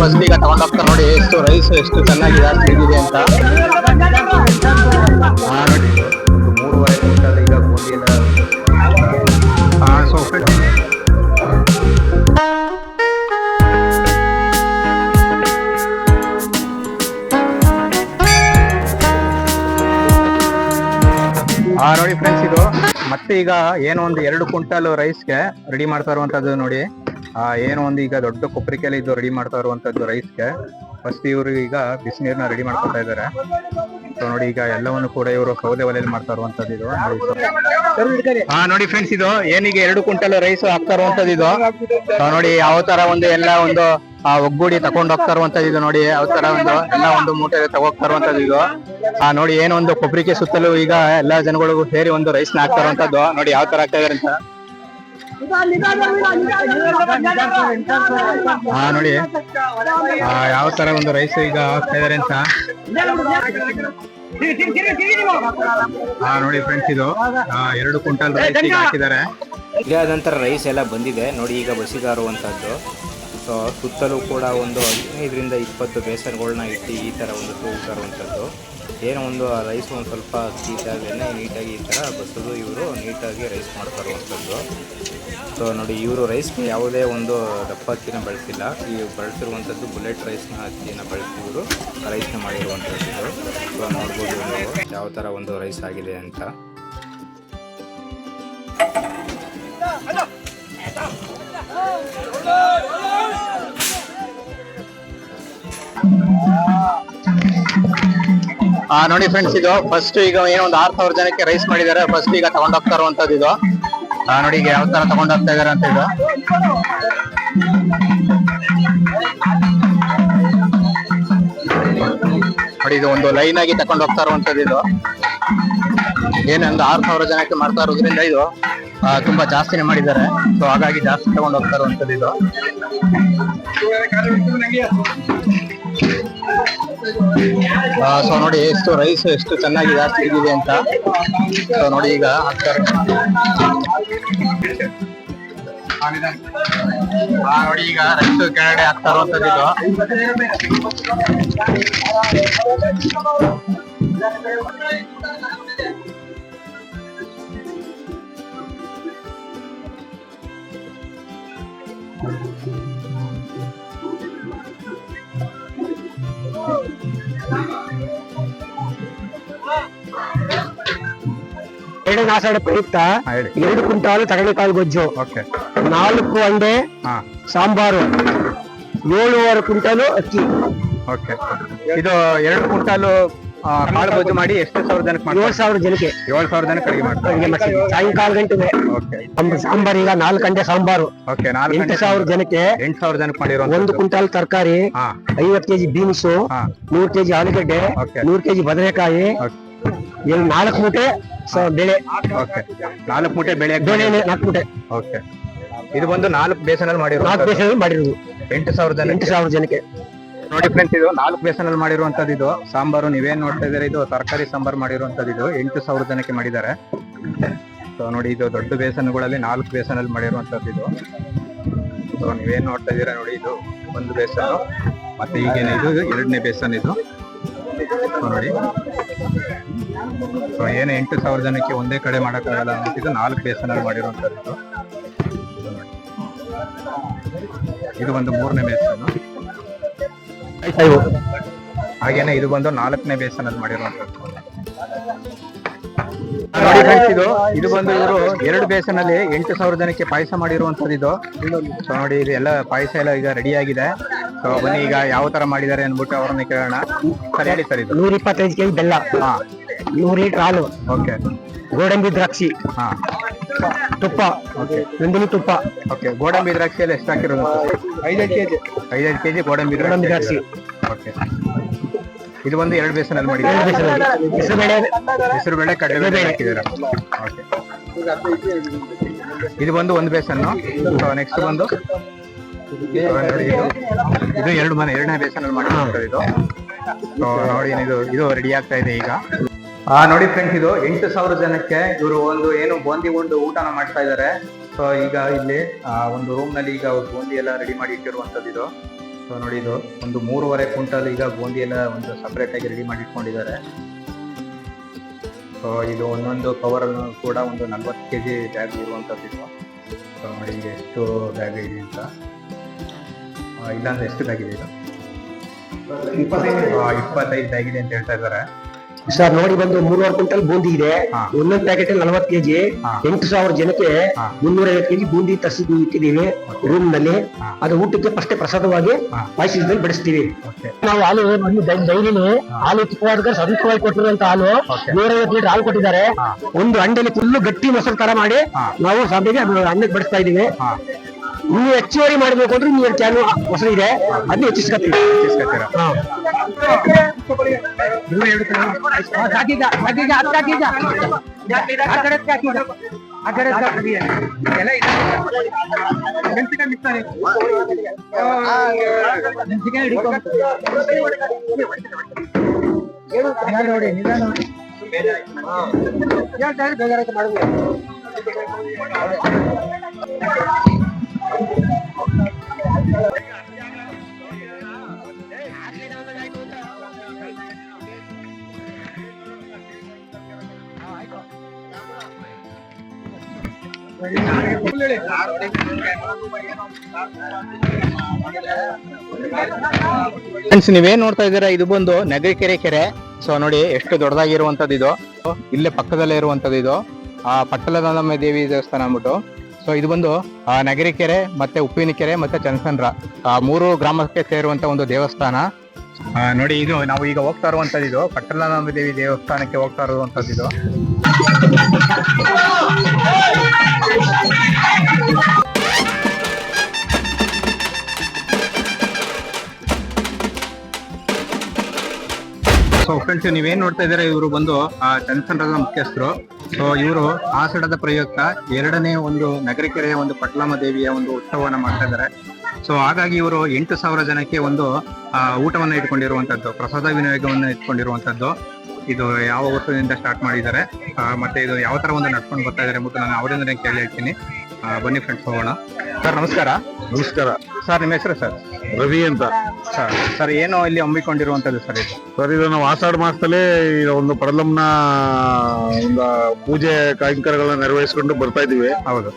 First ಈಗ ತಗೊಂಡೋಗ್ತಾರೆ ನೋಡಿ, ಎಷ್ಟು ರೈಸ್ ಎಷ್ಟು ಚೆನ್ನಾಗಿದೆ ಆಗಿದೆ ಅಂತ. ಮೂರುವರೆ ಈಗ ನೋಡಿ ಫ್ರೆಂಡ್ಸ್ ಇದು ಮತ್ತೆ ಈಗ ಏನೋ ಒಂದು ಎರಡು ಕ್ವಿಂಟಲ್ ರೈಸ್ಗೆ ರೆಡಿ ಮಾಡ್ತಾ ಇರುವಂತದ್ದು ನೋಡಿ. ಏನೋ ಒಂದು ಈಗ ದೊಡ್ಡ ಕೊಬ್ಬರಿಕೆಯಲ್ಲಿ ಇದು ರೆಡಿ ಮಾಡ್ತಾ ಇರುವಂತದ್ದು ರೈಸ್ಗೆ. ಫಸ್ಟ್ ಇವರು ಈಗ ಬಿಸಿನೀರ್ನ ರೆಡಿ ಮಾಡ್ಕೊತಾ ಇದ್ದಾರೆ ಸೊ ನೋಡಿ ಈಗ ಎಲ್ಲವನ್ನು ಕೂಡ ಇವರು ಸೌದೆ ಒಲೆಯಲ್ಲಿ ಮಾಡ್ತಾ ಇರುವಂತದ್ದು ಇದು. ಹಾ ನೋಡಿ ಫ್ರೆಂಡ್ಸ್ ಇದು. ಏನಿಗೆ ಎರಡು ಕ್ವಿಂಟಲ್ ರೈಸ್ ಹಾಕ್ತಾ ಇರುವಂತದ್ದು ಇದು. ನೋಡಿ ಯಾವ ತರ ಒಂದು ಎಲ್ಲ ಒಂದು, ಆ, ಒಗ್ಗೂಡಿ ತಗೊಂಡ್ ಹೋಗ್ತಾ ಇರುವಂತದ್ದು ಇದು ನೋಡಿ. ಯಾವ ತರ ಒಂದು, ಎಲ್ಲ ಒಂದು ಮೂಟೆ ತಗೋಗ್ತಾ ಇರುವಂತದ್ದು ಇದು. ಆ, ನೋಡಿ ಏನೋ ಒಂದು ಕೊಬ್ಬರಿಗೆ ಸುತ್ತಲೂ ಈಗ ಎಲ್ಲಾ ಜನಗಳಿಗೂ ಸೇರಿ ಒಂದು ರೈಸ್ನ ಹಾಕ್ತಾ ಇರುವಂತದ್ದು. ನೋಡಿ ಯಾವ ತರ ಹಾಕ್ತಾ ಇದಾರೆ ಅಂತ. ಹಾ, ನೋಡಿ. ಯಾವ ತರ ಒಂದು ರೈಸ್ ಈಗ ಹಾಕ್ತಾ ಇದಾರೆ ಅಂತ? ಹಾ, ನೋಡಿ ಫ್ರೆಂಡ್ಸ್ ಇದು. ಎರಡು ಕ್ವಿಂಟಲ್ ರೈಸ್ ಈಗ ಹಾಕಿದ್ದಾರೆ. ನಂತರ ರೈಸ್ ಎಲ್ಲ ಬಂದಿದೆ. ನೋಡಿ, ಈಗ ಬಸಿಗಾರುವಂಥದ್ದು ಸೊ ಸುತ್ತಲೂ ಕೂಡ ಒಂದು ಹದಿನೈದರಿಂದ ಇಪ್ಪತ್ತು ಬೇಸನ್ಗಳನ್ನ ಇಟ್ಟು ಈ ಥರ ಒಂದು ತೂಗುತ್ತಾರುವಂಥದ್ದು ಏನೋ ಒಂದು ಆ ರೈಸ್ ಒಂದು ಸ್ವಲ್ಪ ನೀಟಾಗೇ ನೀಟಾಗಿ ಈ ಥರ ಬಸೋದು ಇವರು ನೀಟಾಗಿ ರೈಸ್ ಮಾಡ್ತಾರೋ ಅಂಥದ್ದು ಸೊ ನೋಡಿ, ಇವರು ರೈಸ್ಗೆ ಯಾವುದೇ ಒಂದು ದಪ್ಪ ಅಕ್ಕಿನ ಬಳಸಿಲ್ಲ. ಈ ಬಳಸಿರುವಂಥದ್ದು ಬುಲೆಟ್ ರೈಸ್ನ ಅಕ್ಕಿನ ಬಳಸಿ ಇವರು ರೈಸ್ನ ಮಾಡಿರುವಂಥದ್ದು ಸೊ ನೋಡ್ಬೋದು ನೀವು ಯಾವ ಥರ ಒಂದು ರೈಸ್ ಆಗಿದೆ ಅಂತ. ಆ, ನೋಡಿ ಫ್ರೆಂಡ್ಸ್ ಇದು ಫಸ್ಟ್ ಈಗ ಏನೋ ಒಂದು ಆರ್ ಸಾವಿರ ಜನಕ್ಕೆ ರೈಸ್ ಮಾಡಿದ್ದಾರೆ. ಫಸ್ಟ್ ಈಗ ತಗೊಂಡೋಗ್ತಾ ಇರುವಂತದ್ದು ಇದು. ಆ, ನೋಡಿ ಈಗ ಯಾವ ತರ ತಗೊಂಡೋಗ್ತಾ ಇದಾರೆ ಅಂತ ಇದು. ನೋಡಿ, ಇದು ಒಂದು ಲೈನ್ ಆಗಿ ತಗೊಂಡು ಹೋಗ್ತಾ ಇರುವಂತದ್ದು ಇದು. ಏನೊಂದು ಆರ್ ಸಾವಿರ ಜನಕ್ಕೆ ಮಾಡ್ತಾ ಇರೋದ್ರಿಂದ ಇದು ತುಂಬಾ ಜಾಸ್ತಿನೇ ಮಾಡಿದ್ದಾರೆ. ಸೊ ಹಾಗಾಗಿ ಜಾಸ್ತಿ ತಗೊಂಡು ಹೋಗ್ತಾ ಇರುವಂತದ್ದು ಇದು. ಸೊ ನೋಡಿ, ಎಷ್ಟು ರೈಸ್ ಎಷ್ಟು ಚೆನ್ನಾಗಿ ಜಾಸ್ತಿ ಇದೆ ಅಂತ. ಸೊ ನೋಡಿ ಈಗ ಹಾಕ್ತಾರೆ. ನೋಡಿ ಈಗ ರೈಸ್ ಕೆಳಗಡೆ ಹಾಕ್ತಾ Thank ಇದು. ಎರಡು ನಾಸಾಡ ಪ್ರಯುಕ್ತ ಹಾ, ಹೇಳಿ. ಎರಡು ಕ್ವಿಂಟಾಲ್ ತಗಡೆಕಾಳು ಗೊಜ್ಜು. ಓಕೆ. ನಾಲ್ಕು ಅಂಡೆ ಹಾ. ಸಾಂಬಾರು. ಏಳುವರೆ ಕ್ವಿಂಟಾಲು ಅಕ್ಕಿ. ಓಕೆ. ಇದು ಎರಡು ಕ್ವಿಂಟಾಲು ಆ, ಕಾಳು ಗೊಜ್ಜು ಮಾಡಿ ಎಷ್ಟು ಸಾವಿರ ಜನಕ್ಕೆ ಏಳು ಮಾಡ್ತಾರೆ ಸಾವಿರ ಜನಕ್ಕೆ. ಏಳು ಸಾವಿರ ಜನಕ್ಕೆ ಅಡಿಗೆ ಮಾಡ್ತಾರೆ. ಅಡುಗೆ ಮಾಡ್ತೀವಿ. ಸಾಯಂಕಾಲ ಗಂಟೆ ಓಕೆ. ಸಾಂಬಾರು ಈಗ ನಾಲ್ಕು ಗಂಟೆ ಸಾಂಬಾರು. ಓಕೆ ನಾಲ್ಕು ಎಂಟು ಸಾವಿರ ಜನಕ್ಕೆ ಎಂಟು ಸಾವಿರ ಜನಕ್ಕೆ ಮಾಡಿರೋ ಒಂದು ಕುಂಟಾಲ್ ತರಕಾರಿ ಹಾ. ಐವತ್ತು ಕೆಜಿ ಬೀನ್ಸು ಹಾ. ನೂರು ಕೆಜಿ ಆಲೂಗಡ್ಡೆ Okay. ನೂರು ಕೆಜಿ ಬದನೆಕಾಯಿ ಏಳು ನಾಲ್ಕು ಮೂಟೆ ಸ- ಬೆಳೆ ಓಕೆ. ನಾಲ್ಕು ಮೂಟೆ ಬೆಳೆ ಬೆಳೆ ನಾಲ್ಕು ಮೂಟೆ. ಓಕೆ. ಇದು ಬಂದು ನಾಲ್ಕು ಬೇಸನಲ್ಲಿ ಮಾಡಿರೋ ನಾಲ್ಕು ಬೇಸನಲ್ಲಿ ಮಾಡಿರೋದು. ಎಂಟು ಸಾವಿರ ಜನ ಎಂಟು ಸಾವಿರ ಜನಕ್ಕೆ. ನೋಡಿ ಫ್ರೆಂಡ್ಸ್ ಇದು ನಾಲ್ಕು ಬೇಸನಲ್ಲಿ ಮಾಡಿರುವಂತದ್ದು ಇದು. ಸಾಂಬಾರು ನೀವೇನ್ ನೋಡ್ತಾ ಇದಾರೆ ಇದು ತರಕಾರಿ ಸಾಂಬಾರು ಮಾಡಿರುವಂತದ್ದು ಇದು. ಎಂಟು ಸಾವಿರ ಜನಕ್ಕೆ ಮಾಡಿದ್ದಾರೆ. ಸೊ ನೋಡಿ ಇದು ದೊಡ್ಡ ಬೇಸನ್ಗಳಲ್ಲಿ ನಾಲ್ಕು ಬೇಸನಲ್ಲಿ ಮಾಡಿರುವಂತದ್ದು ಇದು. ಸೊ ನೀವೇನ್ ನೋಡ್ತಾ ಇದ್ದೀರಾ ನೋಡಿ ಇದು ಒಂದು ಬೇಸನ್ ಮತ್ತೆ ಈಗೇನು ಇದು? ಎರಡನೇ ಬೇಸನ್ ಇದು. ನೋಡಿ. ಸೊ ಏನು ಎಂಟು ಸಾವಿರ ಜನಕ್ಕೆ ಒಂದೇ ಕಡೆ ಮಾಡೋಕ್ಕಾಗಲ್ಲ ಅಂತಿದ್ದು ನಾಲ್ಕು ಬೇಸನಲ್ಲಿ ಮಾಡಿರುವಂಥದ್ದು ಇದು. ಒಂದು ಮೂರನೇ ಬೇಸನ್ ಹಾಗೇನೆ ಇದು ಬಂದು ನಾಲ್ಕನೇ ಬೇಸನಲ್ಲಿ ಮಾಡಿರುವಂತದ್ದು. ನೋಡಿ ಫ್ರೆಂಡ್ಸ್ ಇದು ಇದು ಬಂದು ಇವರು ಎರಡು ಬೇಸನಲ್ಲಿ ಎಂಟು ಸಾವಿರ ಜನಕ್ಕೆ ಪಾಯಸ ಮಾಡಿರುವಂತದ್ದು ಇದು. ಸೊ ನೋಡಿ ಇದು ಎಲ್ಲ ಪಾಯಸ ಎಲ್ಲ ಈಗ ರೆಡಿ ಆಗಿದೆ. ಸೊ ಬನ್ನಿ ಈಗ ಯಾವ ತರ ಮಾಡಿದ್ದಾರೆ ಅನ್ಬಿಟ್ಟು ಅವ್ರನ್ನ ಕೇಳೋಣ. ಸರಿ ಹೇಳಿ ಸರ್ ಇದು. ನೂರ ಇಪ್ಪತ್ತೈದು ಕೆಜಿ ಬೆಲ್ಲ. ಹಾ. ನೂರು ಲೀಟರ್ ಹಾಲು. ಓಕೆ ಗೋಡಂಬಿ ದ್ರಾಕ್ಷಿ. ಹಾ. ತುಪ್ಪ. ನಂದಿನಿ ತುಪ್ಪ. ಓಕೆ ಗೋಡಂಬಿ ದ್ರಾಕ್ಷಿ ಎಲ್ಲ ಎಷ್ಟು ಹಾಕಿರೋದು? ಐದೈದು ಕೆಜಿ. ಐದೈದು ಕೆಜಿ ಗೋಡಂಬಿ ದ್ರಾಕ್ಷಿ. ಓಕೆ ಇದು ಒಂದು ಎರಡು ಬೇಸನಲ್ಲಿ ಅಲ್ಲಿ ಮಾಡಿದ್ದಾರೆ. ಹೆಸರುಬೇಳೆ ಹೆಸರು ಬೇಳೆ ಕಡಲೆ ಬೇಳೆ ಹಾಕಿದ್ದೀರಾ. ಓಕೆ ಇದು ಬಂದು ಒಂದು ಬೇಸನ್ನು ನೆಕ್ಸ್ಟ್ ಬಂದು? ಇದು. ಇದು ಎರಡು ಮನೆ ಎರಡನೇ ಬೇಸನ್ ಮಾಡಿರುವಂತದ್ದು ಇದು. ಸೊ ನೋಡಿ ಇದು ಇದು ರೆಡಿ ಆಗ್ತಾ ಇದೆ ಈಗ. ಆ ನೋಡಿ ಫ್ರೆಂಡ್ಸ್ ಇದು ಎಂಟು ಸಾವಿರ ಜನಕ್ಕೆ ಇವರು ಒಂದು ಏನು ಬೂಂದಿ ಒಂದು ಊಟನ ಮಾಡ್ತಾ ಇದ್ದಾರೆ ಸೊ ಈಗ ಇಲ್ಲಿ ಒಂದು ರೂಮ್ನಲ್ಲಿ ಈಗ ಅವ್ರು ಬೂಂದಿ ಎಲ್ಲ ರೆಡಿ ಮಾಡಿ ಇಟ್ಟಿರುವಂತದ್ದು ಇದು. ಸೊ ನೋಡಿ ಇದು ಒಂದು ಮೂರುವರೆ ಕ್ವಿಂಟಲ್ ಈಗ ಎಲ್ಲ ಒಂದು ಸಪ್ರೇಟ್ ಆಗಿ ರೆಡಿ ಮಾಡಿ ಇಟ್ಕೊಂಡಿದ್ದಾರೆ ಸೊ ಇದು ಒಂದೊಂದು ಕವರ್ ಕೂಡ ಒಂದು ನಲ್ವತ್ತು ಕೆ ಜಿ ಬ್ಯಾಗ್ ಇರುವಂಥದ್ದು ಇದು. ಸೊ ನೋಡಿ ಈಗ ಎಷ್ಟು ಬ್ಯಾಗ್ ಇದೆ ಅಂತ. ಇಲ್ಲಾಂದ್ರೆ ಎಷ್ಟು ಬ್ಯಾಗ್ ಇದೆ ಇದು? ಇಪ್ಪತ್ತೈದು. ಇಪ್ಪತ್ತೈದು ಬ್ಯಾಗ್ ಇದೆ ಅಂತ ಹೇಳ್ತಾ ಇದ್ದಾರೆ. ಸರ್ ನೋಡಿ ಬಂದು ಮೂರುವರೆ ಕ್ವಿಂಟಲ್ ಬೂಂದಿ ಇದೆ. ಒಂದೊಂದು ಪ್ಯಾಕೆಟ್ ನಲವತ್ತು ಕೆಜಿ. ಎಂಟು ಸಾವಿರ ಜನಕ್ಕೆ. ಮುನ್ನೂರ ಐವತ್ತು ಕೆಜಿ ಬೂಂದಿ ತರಿಸಿದ್ವಿ ಇಟ್ಟಿದ್ದೀವಿ ರೂಮ್ನಲ್ಲಿ. ಅದು ಊಟಕ್ಕೆ ಫಸ್ಟ್ ಪ್ರಸಾದವಾಗಿ ಮೈಸೂರಿನಲ್ಲಿ ಬೆಳೆಸ್ತೀವಿ ಬಡಿಸ್ತೀವಿ. ನಾವು ಹಾಲು ಒಂದು ಡೈ- ಡೈರಿಲಿ ಹಾಲು ಚಿಕ್ಕವಾದ ಸ್ವತಂತ್ರವಾಗಿ ಕೊಟ್ಟಿರುವಂತ ಹಾಲು. ನೂರೈವತ್ತು ಲೀಟರ್ ಹಾಲು ಕೊಟ್ಟಿದ್ದಾರೆ. ಒಂದು ಅಂಡೆಲಿ ಫುಲ್ಲು ಗಟ್ಟಿ ಮೊಸರು ತರ ಮಾಡಿ ನಾವು ಸಭೆಗೆ ಅನ್ನಕ್ಕೆ ಬಡಿಸ್ತಾ ಇದೀವಿ ನೀವು ಹೆಚ್ಚುವರಿ ಮಾಡಬೇಕು ಅಂದ್ರೆ ನೀವು ಕ್ಯಾನು ಮೊಸರು ಇದೆ. ಅದನ್ನ ಹೆಚ್ಚಿಸ್ಕೊತೀವಿ. ಹೆಚ್ಚಿಸ್ಕೊತೀರ. ನೀವು ಹೇಳ್ತೀರಾ ಹಾ, ಸಾಕೀಗ, ಸಾಕೀಗ, ಹತ್ತು ಸಾಕೀಗ. ಆ ಕಡೆ ಸಾಕೀಗ. ಆ ಕಡೆ ಸಾಕೀಗ. ಮೆಣಸಿನ್ಕಾಯಿ ಹಿಡ್ಕೊ. ನಿಧಾನ ನೋಡಿ ನಿಧಾನ ನೋಡಿ ಹೇಳ್ತಾ ಇದ್ರೆ ಬೇಜಾರಾಯ್ತು ಮಾಡ್ಬೋದು. ಫ್ರೆಂಡ್ಸ್ ನೀವೇನ್ ನೋಡ್ತಾ ಇದ್ದೀರಾ? ಇದು ಬಂದು ನಗರಿಕೆರೆ ಕೆರೆ. ಸೊ ನೋಡಿ, ಎಷ್ಟು ದೊಡ್ಡದಾಗಿರುವಂತದ್ದು ಇದು. ಇಲ್ಲೇ ಪಕ್ಕದಲ್ಲೇ ಇರುವಂತದ್ದು ಇದು. ಆ ಪಟ್ಟಲದಮ್ಮ ದೇವಿ ದೇವಸ್ಥಾನ ಅಂದ್ಬಿಟ್ಟು. ಸೊ ಇದು ಬಂದು ನಗರಿಕೆರೆ ಮತ್ತೆ ಉಪ್ಪಿನಕೆರೆ ಮತ್ತೆ ಚನ್ಸನ್ರ ಆ, ಮೂರು ಗ್ರಾಮಕ್ಕೆ ಸೇರುವಂತ ಒಂದು ದೇವಸ್ಥಾನ. ನೋಡಿ, ಇದು ನಾವು ಈಗ ಹೋಗ್ತಾ ಇರುವಂತದ್ದು ಇದು. ಪಟ್ಟಲದಮ್ಮ ದೇವಿ ದೇವಸ್ಥಾನಕ್ಕೆ ಹೋಗ್ತಾ ಇರುವಂತದ್ದು ಇದು. ಸೊ ಫ್ರೆಂಡ್ಸ್ ನೀವೇನ್ ನೋಡ್ತಾ ಇದ್ದೀರಾ? ಇವರು ಬಂದು ಆ, ಚನ್ನಸಂದ್ರದ ಮುಖ್ಯಸ್ಥರು. ಸೊ ಇವರು ಆಸಡದ ಪ್ರಯುಕ್ತ ಎರಡನೇ ಒಂದು ನಗರಿಕೆರೆಯ ಒಂದು ಪಟ್ಲಾಮ ದೇವಿಯ ಒಂದು ಉತ್ಸವವನ್ನು ಮಾಡ್ತಾ ಇದ್ದಾರೆ. ಸೊ ಹಾಗಾಗಿ ಇವರು ಎಂಟು ಸಾವಿರ ಜನಕ್ಕೆ ಒಂದು ಊಟವನ್ನ ಇಟ್ಕೊಂಡಿರುವಂತದ್ದು ಪ್ರಸಾದ ವಿನಿಯೋಗವನ್ನು ಇಟ್ಕೊಂಡಿರುವಂತದ್ದು. ಇದು ಯಾವ ವರ್ಷದಿಂದ ಸ್ಟಾರ್ಟ್ ಮಾಡಿದ್ದಾರೆ. ಮತ್ತೆ ಇದು ಯಾವ ತರ ಒಂದು ನಡ್ಕೊಂಡು ಬರ್ತಾ ಇದಾರೆ ಮತ್ತು ನಾನು ಅವರಿಂದ ಕೇಳಿ ಹೇಳ್ತೀನಿ. ಬನ್ನಿ ಫ್ರೆಂಡ್ಸ್ ಹೋಗೋಣ. ಸರ್ ನಮಸ್ಕಾರ. ನಮಸ್ಕಾರ. ಸರ್ ನಿಮ್ಮ ಹೆಸರು ಸರ್ ರವಿ ಅಂತ. ಸರ್ ಸರ್ ಏನು ಇಲ್ಲಿ ಹಮ್ಮಿಕೊಂಡಿರುವಂತದ್ದು ಸರ್ ಇದು? ಸರ್ ಇದು ನಾವು ಆಷಾಢ ಮಾಸದಲ್ಲೇ ಒಂದು ಪಡಲಂನ ಒಂದು ಪೂಜೆ ಕೈಂಕರ್ಯಗಳನ್ನ ನೆರವೇರಿಸಿಕೊಂಡು ಬರ್ತಾ ಇದೀವಿ ಹೌದು.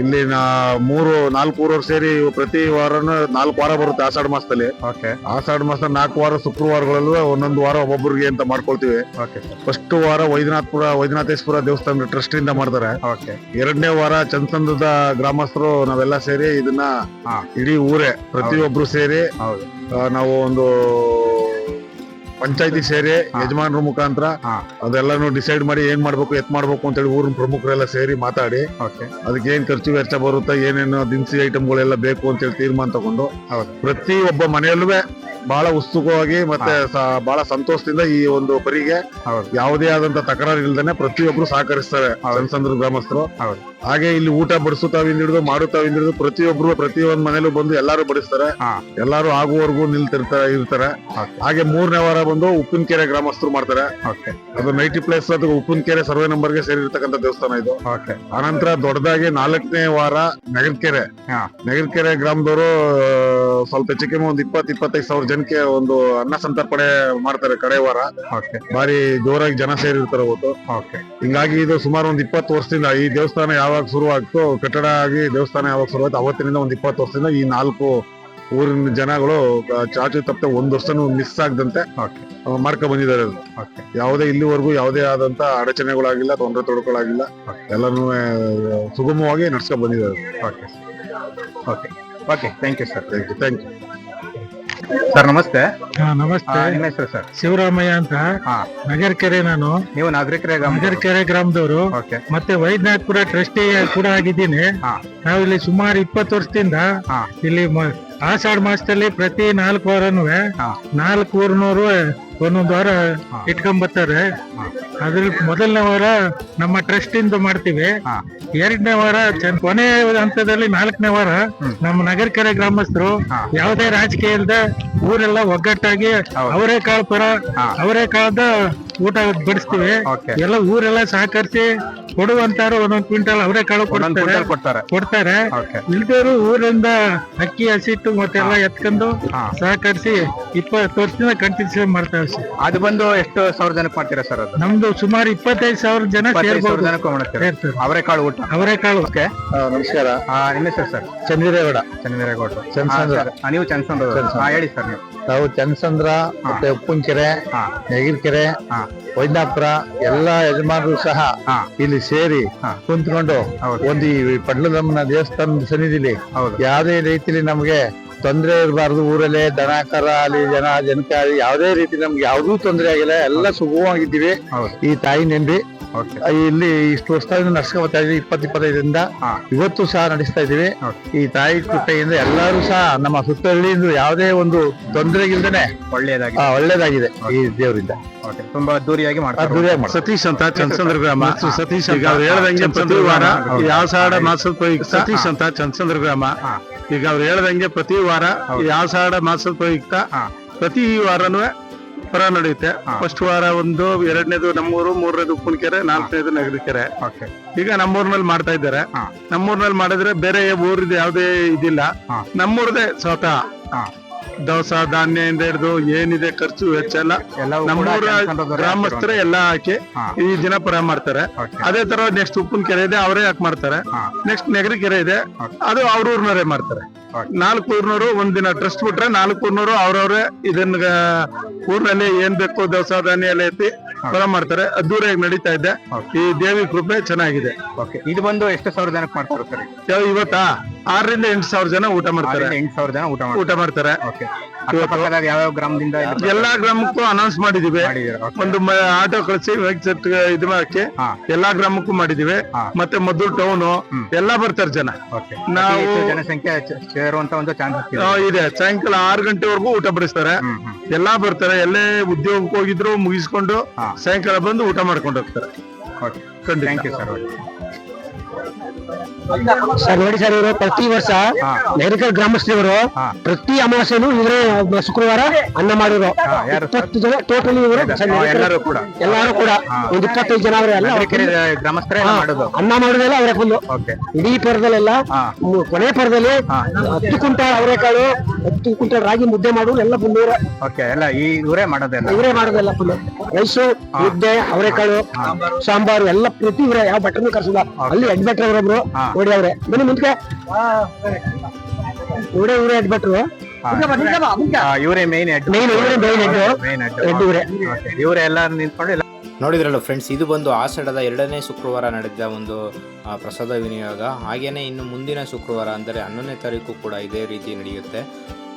ಇಲ್ಲಿ ನಾ ಮೂರು ನಾಲ್ಕು ಊರವ್ರು ಸೇರಿ ಪ್ರತಿ ವಾರನೂ ನಾಲ್ಕು ವಾರ ಬರುತ್ತೆ ಆಷಾಢ ಮಾಸದಲ್ಲಿ. ಓಕೆ ಆಷಾಢ ಮಾಸ ನಾಲ್ಕು ವಾರ ಶುಕ್ರವಾರಗಳಲ್ಲೂ ಒಂದೊಂದು ವಾರ ಒಬ್ಬೊಬ್ಬರಿಗೆ ಅಂತ ಮಾಡ್ಕೊಳ್ತೀವಿ. ಓಕೆ ಫಸ್ಟ್ ವಾರ ವೈದ್ಯನಾಥಪುರ ವೈದ್ಯನಾಥೇಶ್ವರ ದೇವಸ್ಥಾನ ಟ್ರಸ್ಟ್ ಇಂದ ಮಾಡ್ತಾರೆ. ಓಕೆ ಎರಡನೇ ವಾರ ಚಂದ್ರದ ಗ್ರಾಮಸ್ಥರು ನಾವೆಲ್ಲ ಸೇರಿ ಇದನ್ನ. ಇಡೀ ಊರೇ ಪ್ರತಿಯೊಬ್ರು ಸೇರಿ ನಾವು ಒಂದು ಪಂಚಾಯತಿ ಸೇರಿ ಯಜಮಾನರ ಮುಖಾಂತರ. ಅದೆಲ್ಲಾನು ಡಿಸೈಡ್ ಮಾಡಿ ಏನ್ ಮಾಡ್ಬೇಕು ಎತ್ ಮಾಡ್ಬೇಕು ಅಂತ ಹೇಳಿ ಊರಿನ ಪ್ರಮುಖರೆಲ್ಲ ಸೇರಿ ಮಾತಾಡಿ ಓಕೆ ಅದಕ್ಕೆ ಏನ್ ಖರ್ಚು ವೆಚ್ಚ ಬರುತ್ತೆ ಏನೇನು ದಿನಸಿ ಐಟಮ್ಗಳೆಲ್ಲ ಬೇಕು ಅಂತ ಹೇಳಿ ತೀರ್ಮಾನ ತಗೊಂಡು. ಪ್ರತಿ ಒಬ್ಬ ಮನೆಯಲ್ಲೂ ಬಹಳ ಉತ್ಸುಕವಾಗಿ ಮತ್ತೆ ಬಹಳ ಸಂತೋಷದಿಂದ ಈ ಒಂದು ಪರಿಗೆ ಯಾವುದೇ ಆದಂತ ತಕರಾರು ಇಲ್ದೇನೆ ಪ್ರತಿಯೊಬ್ರು ಸಹಕರಿಸ್ತಾರೆ ಸಂದ್ರ ಗ್ರಾಮಸ್ಥರು. ಹಾಗೆ ಇಲ್ಲಿ ಊಟ ಬಡಿಸುತ್ತಾವಿಂದ ಹಿಡಿದು ಮಾಡುತ್ತಾವಿಂದ ಹಿಡಿದು ಪ್ರತಿಯೊಬ್ರು ಪ್ರತಿಯೊಂದ್ ಮನೇಲೂ ಬಂದು ಎಲ್ಲಾರು ಬಡಿಸ್ತಾರೆ. ಎಲ್ಲಾರು ಆಗುವವರೆಗೂ ನಿಲ್ತಿರ್ತಾರೆ ಇರ್ತಾರೆ. ಹಾಗೆ ಮೂರನೇ ವಾರ ಬಂದು ಉಪ್ಪಿನಕೆರೆ ಗ್ರಾಮಸ್ಥರು ಮಾಡ್ತಾರೆ. ಅದು ನೈಟಿ ಪ್ಲೇಸ್ ಅದು ಉಪ್ಪಿನಕೆರೆ ಸರ್ವೆ ನಂಬರ್ಗೆ ಸೇರಿರ್ತಕ್ಕಂಥ ದೇವಸ್ಥಾನ ಇದು. ಓಕೆ. ಆನಂತರ ದೊಡ್ಡದಾಗಿ ನಾಲ್ಕನೇ ವಾರ ನಗರಕೆರೆ. ನಗರಕೆರೆ ಗ್ರಾಮದವರು ಸ್ವಲ್ಪ ಹೆಚ್ಚು ಕಮ್ಮಿ ಒಂದು ಇಪ್ಪತ್ ಇಪ್ಪತ್ತೈದು ಸಾವಿರ ಜನಕ್ಕೆ ಒಂದು ಅನ್ನ ಸಂತರ್ಪಣೆ ಮಾಡ್ತಾರೆ ಕಡೆ ವಾರ. ಬಾರಿ ಜೋರಾಗಿ ಜನ ಸೇರಿರ್ತಾರೆ ಅವತ್ತು. ಹಿಂಗಾಗಿ ಇದು ಸುಮಾರು ಒಂದು ಇಪ್ಪತ್ತು ವರ್ಷದಿಂದ ಈ ದೇವಸ್ಥಾನ ಯಾವಾಗ ಶುರು ಆಗ್ತೋ ಕಟ್ಟಡ ಆಗಿ ದೇವಸ್ಥಾನ ಯಾವಾಗ ಶುರು ಆಯ್ತು ಅವತ್ತಿನಿಂದ ಒಂದು ಇಪ್ಪತ್ತು ವರ್ಷದಿಂದ ಈ ನಾಲ್ಕು ಊರಿನ ಜನಗಳು ಚಾಚು ತಪ್ಪದೆ ಒಂದ್ ವರ್ಷನೂ ಮಿಸ್ ಆಗದಂತೆ ಮಾಡ್ಕೊ ಬಂದಿದ್ದಾರೆ ಯಾವುದೇ ಇಲ್ಲಿವರೆಗೂ ಯಾವುದೇ ಆದಂತ ಅಡಚಣೆಗಳಾಗಿಲ್ಲ ತೊಂದರೆ ತೊಡಕುಗಳಾಗಿಲ್ಲ. ಎಲ್ಲಾನು ಸುಗಮವಾಗಿ ನಡ್ಸ್ಕೊಂಡ್ ಬಂದಿದ್ದಾರೆ. Okay. Okay. Okay. Thank you sir thank you thank you sir ನಮಸ್ತೆ. ಹಾ ನಮಸ್ತೆ. ನಿಮ್ಮ ಹೆಸರು ಸರ್? ಶಿವರಾಮಯ್ಯ ಅಂತ. ಹಾ. ನಗರಕೆರೆ ನಾನು. ನೀವು ನಾಗರಿಕರೇ ನಗರಕೆರೆ ಗ್ರಾಮದವರು. ಓಕೆ. ಮತ್ತೆ ವೈದ್ಯನಾಥ್ಪುರ ಟ್ರಸ್ಟಿ ಕೂಡ ಆಗಿದ್ದೀನಿ. ಹಾ. ನಾವು ಇಲ್ಲಿ ಸುಮಾರು ಇಪ್ಪತ್ತು ವರ್ಷದಿಂದ ಹಾ. ಇಲ್ಲಿ ಮ- ಆಷಾಢ ಮಾಸದಲ್ಲಿ ಪ್ರತಿ ನಾಲ್ಕು ವಾರನೂ ಹಾ. ನಾಲ್ಕು ಊರ್ನವರು ಒಂದೊಂದು ವಾರ ಇಟ್ಕೊಂಬರ್ತಾರೆ ಇಟ್ಕೊಂಡ್ ಬರ್ತಾರೆ ಹಾ. ಅದ್ರಲ್ಲಿ ಮೊದಲನೇ ವಾರ ನಮ್ಮ ಟ್ರಸ್ಟ್ ಇಂದ ಮಾಡ್ತೀವಿ ಎರಡನೇ ವಾರ ಕೊನೆ ಹಂತದಲ್ಲಿ ನಾಲ್ಕನೇ ವಾರ. ನಮ್ಮ ನಗರಕೆರೆ ಗ್ರಾಮಸ್ಥರು. ಯಾವುದೇ ರಾಜಕೀಯ ಇಲ್ಲದೆ ಊರೆಲ್ಲ ಒಗ್ಗಟ್ಟಾಗಿ. ಅವರೇ ಕಾಳು ಪರ. ಅವರೇ ಕಾಳದ ಊಟ ಬಡಿಸ್ತೀವಿ ಎಲ್ಲ ಊರೆಲ್ಲ ಸಹಕರಿಸಿ ಕೊಡುವಂತಾರು ಒಂದೊಂದ್ ಕ್ವಿಂಟಲ್ ಅವರೇ ಕಾಳು ಕೊಡ್ತಾರೆ. ಕೊಡ್ತಾರೆ. ಕೊಡ್ತಾರೆ. ಇಲ್ದೇರು ಊರಿಂದ ಅಕ್ಕಿ ಹಸಿಟ್ಟು ಮತ್ತೆಲ್ಲ ಎತ್ಕೊಂಡು. ಸಹಕರಿಸಿ ಇಪ್ಪತ್ತು ವರ್ಷದಿಂದ ಕಂಟಿನ್ಯೂ ಮಾಡ್ತಾ ಸರ್. ಅದು ಬಂದು ಎಷ್ಟು ಸಾವಿರ ಜನಕ್ಕೆ ಮಾಡ್ತೀರಾ ಸರ್ ಅದು? ನಮ್ದು ಸುಮಾರು ಇಪ್ಪತ್ತೈದು ಸಾವಿರ ಜನ ಸೇರ್ಬೋದು. ಅವರೇ ಅವರೆಕಾಳು ಊಟ? ಅವರೆಕಾಳು ಓಕೆ. ನಮಸ್ಕಾರ. ನಿಮ್ಮ ಹೆಸರು ಸರ್? ಚಂದ್ರೇಗೌಡ. ಚಂದ್ರೇಗೌಡ. ನೀವು ಚಂದ್ರ ಹಾ ಹೇಳಿ ಸರ್ ನೀವು. ನಾವು ಚನ್ನಸಂದ್ರ ಮತ್ತೆ ಉಪ್ಪುಂಕೆರೆ ನೆಗಿರ್ಕೆರೆ ಹಾ. ವೈದ್ಯಾಪುರ ಎಲ್ಲಾ ಯಜಮಾನರು ಸಹ ಇಲ್ಲಿ ಸೇರಿ. ಕುಂತ್ಕೊಂಡು. ಒಂದು ಈ ಪಡ್ಲದಮ್ಮನ ದೇವಸ್ಥಾನದ ಸನ್ನಿಧಿಲಿ ಯಾವುದೇ ರೀತಿಲಿ ನಮ್ಗೆ ತೊಂದರೆ ಇರಬಾರ್ದು ಊರಲ್ಲೇ ದನ ಕರ ಅಲ್ಲಿ ಜನ ಜನಕ ಆಗಲಿ ಯಾವುದೇ ರೀತಿ ನಮ್ಗೆ ಯಾವುದೂ ತೊಂದರೆ ಆಗಿಲ್ಲ ಎಲ್ಲ ಸುಗಮವಾಗಿದ್ದೀವಿ. ಹೌದು. ಈ ತಾಯಿ ನೆಂಬಿ ಓಕೆ. ಇಲ್ಲಿ ಇಷ್ಟು ವರ್ಷದಿಂದ ನಡ್ಸ್ಕೊಂಡ್ ಬರ್ತಾ ಇದೀವಿ ಇಪ್ಪತ್ತು ಇಪ್ಪತ್ತೈದರಿಂದ ಇವತ್ತು ಸಹ ನಡೆಸ್ತಾ ಇದ್ದೀವಿ. ಓಕೆ. ಈ ತಾಯಿ ಕೃಪೆಯಿಂದ ಎಲ್ಲರೂ ಸಹ ನಮ್ಮ ಸುತ್ತಹಳ್ಳಿಯಿಂದ ಯಾವುದೇ ಒಂದು ತೊಂದರೆ ಇಲ್ದೇನೆ ಒಳ್ಳೆಯದಾಗಿ ಆ, ಒಳ್ಳೇದಾಗಿದೆ ಈ ದೇವರಿಂದ. ಓಕೆ. ತುಂಬಾ ದೂರಿಯಾಗಿ ಮಾಡ್ತಾರೆ ಸತೀಶ್ ಅಂತ ಚಂದ್ರ ಗ್ರಾಮ ಸತೀಶ್ ಅವ್ರು ಹೇಳ್ದಂಗೆ ಪ್ರತಿ ವಾರ ಯಾವ ಸಾಡ ಮಾಸದ ಸತೀಶ್ ಅಂತ ಚಂದ್ರಸಂದ್ರ ಗ್ರಾಮ ಹಾ. ಈಗ ಅವ್ರು ಹೇಳ್ದಂಗೆ ಪ್ರತಿ ವಾರ ಈ ಆಷಾಢ ಮಾಸದ ಪ್ರಯುಕ್ತ ಪ್ರತಿ ವಾರನೂ ಪರ ನಡೆಯುತ್ತೆ. ಫಸ್ಟ್ ವಾರ ಒಂದು ಎರಡನೇದು ನಮ್ಮೂರು ಮೂರನೇದು ಉಪ್ಪಿನಕೆರೆ ನಾಲ್ಕನೇದು ನಗರಕೆರೆ ಈಗ ನಮ್ಮೂರ್ನಲ್ಲಿ ಮಾಡ್ತಾ ಇದ್ದಾರೆ. ನಮ್ಮೂರಿನಲ್ಲಿ ಮಾಡಿದ್ರೆ ಬೇರೆ ಊರಿದ ಯಾವುದೇ ಇದಿಲ್ಲ. ನಮ್ಮೂರದೇ ಸ್ವತಃ. ದವಸ ಧಾನ್ಯದಿಂದ ಹಿಡಿದು ಏನಿದೆ ಖರ್ಚು ವೆಚ್ಚ ಎಲ್ಲ ನಮ್ಮೂರ ಗ್ರಾಮಸ್ಥರೇ ಎಲ್ಲ ಹಾಕಿ ಈ ದಿನ ಪರ ಮಾಡ್ತಾರೆ. ಅದೇ ತರ ನೆಕ್ಸ್ಟ್ ಉಪ್ಪಿನ ಕೆರೆ ಇದೆ ಅವರೇ ಯಾಕೆ ಮಾಡ್ತಾರೆ. ನೆಕ್ಸ್ಟ್ ನೆಗರಿ ಕೆರೆ ಇದೆ ಅದು ಅವ್ರ ಊರ್ನವರೇ ಮಾಡ್ತಾರೆ. ನಾಲ್ಕು ಊರ್ನವರು ಒಂದಿನ ಟ್ರಸ್ಟ್ ಬಿಟ್ರೆ ನಾಲ್ಕು ಊರ್ನವರು ಅವ್ರವ್ರೆ ಇದನ್ನ ಊರ್ನಲ್ಲಿ ಏನ್ ಬೇಕು ದವಸ ಧಾನ್ಯ ಎಲ್ಲ ಎತ್ತಿ ಪರ ಮಾಡ್ತಾರೆ. ಅದ್ದೂರಿಯಾಗಿ ನಡೀತಾ ಇದೆ. ಈ ದೇವಿ ಕೃಪೆ ಚೆನ್ನಾಗಿದೆ. ಇದು ಬಂದು ಎಷ್ಟು ಸಾವಿರ ಜನಕ್ಕೆ ಮಾಡ್ತಾರೆ ಇವತ್ತಾ? ಆರರಿಂದ ಎಂಟು ಸಾವಿರ ಜನ ಊಟ ಮಾಡ್ತಾರೆ. ಎಂಟು ಸಾವಿರ ಜನ ಊಟ ಮಾಡ್ತಾರೆ. ಊಟ ಮಾಡ್ತಾರೆ. ಅಕ್ಕಪಕ್ಕದಾಗ ಯಾವ್ಯಾವ ಗ್ರಾಮದಿಂದ ಎಲ್ಲಾ ಗ್ರಾಮಕ್ಕೂ ಅನೌನ್ಸ್ ಮಾಡಿದೀವಿ ಒಂದು ಆಟೋ ಕಳಿಸಿ ವೆಬ್ಸೈಟ್ ಇದು ಹಾಕಿ ಎಲ್ಲಾ ಗ್ರಾಮಕ್ಕೂ ಮಾಡಿದೀವಿ ಮತ್ತೆ ಮದ್ದೂರು ಟೌನ್ ಎಲ್ಲಾ ಬರ್ತಾರೆ ಜನ. ನಾವು- ಜನಸಂಖ್ಯೆ ಸೇರುವಂತ ಒಂದು ಇದೆ. ಸಾಯಂಕಾಲ ಆರು ಗಂಟೆವರೆಗೂ ಊಟ ಬಡಿಸ್ತಾರೆ. ಎಲ್ಲಾ ಬರ್ತಾರೆ. ಎಲ್ಲೇ ಉದ್ಯೋಗಕ್ಕೆ ಹೋಗಿದ್ರು ಮುಗಿಸ್ಕೊಂಡು. ಸಾಯಂಕಾಲ ಬಂದು ಊಟ ಮಾಡ್ಕೊಂಡು ಹೋಗ್ತಾರೆ. ಖಂಡಿತ. ಸರ್ ನೋಡಿ ಸರ್ ಇವರು ಪ್ರತಿ ವರ್ಷ ಮೆಡಿಕಲ್ ನೈರಿಕಲ್ ಗ್ರಾಮಸ್ಥರು ಪ್ರತಿ ಅಮಾವಾಸ್ಯನು ಇವರೇ ಶುಕ್ರವಾರ ಅನ್ನ ಸರ್? ಇಪ್ಪತ್ತು ಜನ ಟೋಟಲಿ ಇವರು ಎಲ್ಲರೂ ಕೂಡ. ಎಲ್ಲಾರು ಕೂಡ. ಒಂದ್ ಇಪ್ಪತ್ತೈದು ಜನ ಅವರೇ ಅಲ್ಲ. ಗ್ರಾಮಸ್ಥರೇ ಮಾಡೋದು. ಅನ್ನ ಮಾಡೋದೆಲ್ಲ ಅವರೇ ಫುಲ್ಲು ಓಕೆ ಇಡೀ ಪರದಲ್ಲೆಲ್ಲ ಕೊನೆ ಪರದಲ್ಲಿ. ಹತ್ತು ಕುಂಟ ಅವರೆಕಾಳು ಹತ್ತು ಕ್ವಿಂಟಾಲ್ ರಾಗಿ ಮುದ್ದೆ ಮಾಡೋದು ಎಲ್ಲ ಫುಲ್ ಓಕೆ ಎಲ್ಲ ಈ ಇವರೇ ಮಾಡೋದೆಲ್ಲ? ಇವರೇ ಮಾಡೋದೆಲ್ಲ ಫುಲ್ ರೈಸು ಮುದ್ದೆ ಅವರೆಕಾಳು ಸಾಂಬಾರು ಎಲ್ಲ ಪ್ರತಿ ಇವರೇ ಯಾವ ಬಟ್ಟನು ಕರ್ಸಿಲ್ಲ. ಅಲ್ಲಿ ಹೆಡ್ ಬೆಟ್ರ್ ಅವರೊಬ್ರು ಓಡಿ ನೋಡಿ ಅವ್ರೆ. ಬನ್ನಿ ಮುಂದೆ ಇವರೇ ಇವರೇ ಹೆಡ್ ಭಟ್ರು ಇವರೇ ಮೇನ್ ಹೆಡ್ ಮೇನ್ ಇವರೇ. ಮೇನ್ ಹೆಡ್ ಹೆಡ್ ಇವರೇ. ಇವರೇ ಎಲ್ಲ ನಿಂತ್ಕೊಂಡು ನೋಡಿದ್ರಲ್ಲ ಫ್ರೆಂಡ್ಸ್ ಇದು ಬಂದು ಆಷಾಢದ ಎರಡನೇ ಶುಕ್ರವಾರ ನಡೆದ ಒಂದು ಪ್ರಸಾದ ವಿನಿಯೋಗ. ಹಾಗೆಯೇ ಇನ್ನು ಮುಂದಿನ ಶುಕ್ರವಾರ, ಅಂದರೆ ಹನ್ನೊಂದನೇ ತಾರೀಕು ಕೂಡ ಇದೇ ರೀತಿ ನಡೆಯುತ್ತೆ.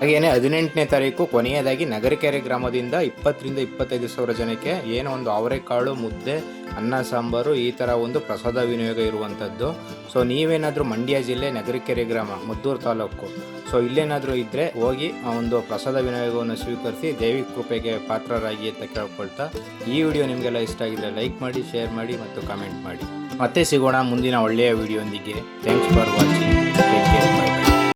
ಹಾಗೇನೆ ಹದಿನೆಂಟನೇ ತಾರೀಕು ಕೊನೆಯದಾಗಿ ನಗರಕೆರೆ ಗ್ರಾಮದಿಂದ ಇಪ್ಪತ್ತರಿಂದ ಇಪ್ಪತ್ತೈದು ಸಾವಿರ ಜನಕ್ಕೆ ಏನೋ ಒಂದು ಅವರೆಕಾಳು, ಮುದ್ದೆ, ಅನ್ನ, ಸಾಂಬಾರು ಈ ಥರ ಒಂದು ಪ್ರಸಾದ ವಿನಿಯೋಗ ಇರುವಂಥದ್ದು. ಸೊ, ನೀವೇನಾದರೂ ಮಂಡ್ಯ ಜಿಲ್ಲೆ ನಗರಕೆರೆ ಗ್ರಾಮ, ಮದ್ದೂರು ತಾಲೂಕು, ಸೊ, ಇಲ್ಲೇನಾದರೂ ಇದ್ದರೆ ಹೋಗಿ ಆ ಒಂದು ಪ್ರಸಾದ ವಿನಿಯೋಗವನ್ನು ಸ್ವೀಕರಿಸಿ ದೇವಿ ಕೃಪೆಗೆ ಪಾತ್ರರಾಗಿ ಅಂತ ಕೇಳ್ಕೊಳ್ತಾ ಈ ವಿಡಿಯೋ ನಿಮಗೆಲ್ಲ ಇಷ್ಟ ಆಗಿದ್ರೆ ಲೈಕ್ ಮಾಡಿ, ಶೇರ್ ಮಾಡಿ ಮತ್ತು ಕಮೆಂಟ್ ಮಾಡಿ. ಮತ್ತೆ ಸಿಗೋಣ ಮುಂದಿನ ಒಳ್ಳೆಯ ವಿಡಿಯೋಂದಿಗೆ. Thanks for watching.